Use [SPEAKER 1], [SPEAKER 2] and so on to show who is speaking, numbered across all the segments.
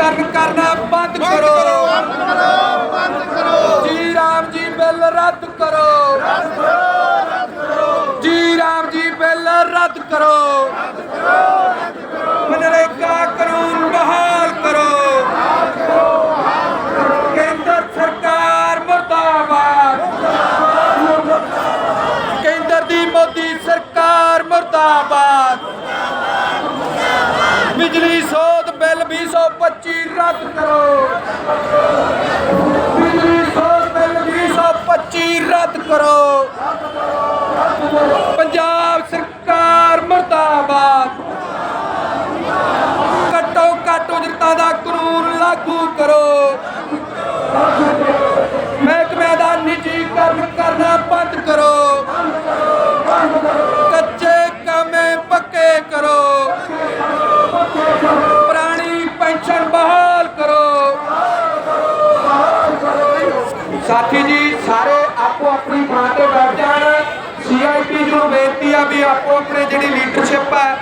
[SPEAKER 1] ਕਰਨ ਕਰਨਾ ਬੰਦ ਕਰੋ। ਬੰਦ ਕਰੋ ਬੰਦ ਕਰੋ। ਜੀ ਰਾਮ ਜੀ ਬਿੱਲ ਰੱਦ ਕਰੋ। ਰੱਦ ਕਰੋ ਰੱਦ ਕਰੋ। ਜੀ ਰਾਮ ਜੀ ਬਿੱਲ ਰੱਦ ਕਰੋ। ਰੱਦ ਕਰੋ ਰੱਦ ਕਰੋ। ਮਨਰੇਗਾ ਕਾਨੂੰਨ ਬਹਾਲ ਕਰੋ। ਬਹਾਲ ਕਰੋ ਬਹਾਲ ਕਰੋ। ਕੇਂਦਰ ਸਰਕਾਰ ਮਰਦਾਬਾਦ। ਮਰਦਾਬਾਦ। ਕੇਂਦਰ ਦੀ ਮੋਦੀ ਸਰਕਾਰ ਮਰਦਾਬਾਦ। ਬਿਜਲੀ ਸੋ 325 ਰੱਦ ਕਰੋ। 325 ਰੱਦ ਕਰੋ। ਪੰਜਾਬ ਸਰਕਾਰ ਮਰਦਾਬਾਦ। ਘਟੋ ਘਟ ਉਜਰਤਾਂ ਦਾ ਕਾਨੂੰਨ ਲਾਗੂ ਕਰੋ। ਸਾਥੀ ਜੀ, ਸਾਰੇ ਆਪੋ ਆਪਣੀ ਥਾਂ ਤੇ ਬੈਠ ਜਾਣ। ਸੀਆਈਪੀ ਨੂੰ ਬੇਨਤੀ ਆ ਵੀ ਆਪੋ ਆਪਣੇ ਜਿਹੜੀ ਲੀਡਰਸ਼ਿਪ ਹੈ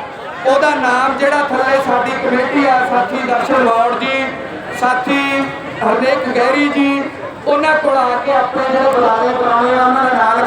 [SPEAKER 1] ਉਹਦਾ ਨਾਮ ਜਿਹੜਾ ਥੱਲੇ ਸਾਡੀ ਕਮੇਟੀ ਆ, ਸਾਥੀ ਦਰਸ਼ਨ ਲੌੜ ਜੀ, ਸਾਥੀ ਹਰਨੇਕ ਗਹਿਰੀ ਜੀ, ਉਹਨਾਂ ਕੋਲ ਆ ਕੇ ਆਪਣੇ ਜਿਹੜੇ ਬੁਲਾਰੇ ਕਰਾਉਣੇ ਆ, ਉਹਨਾਂ ਨਾਲ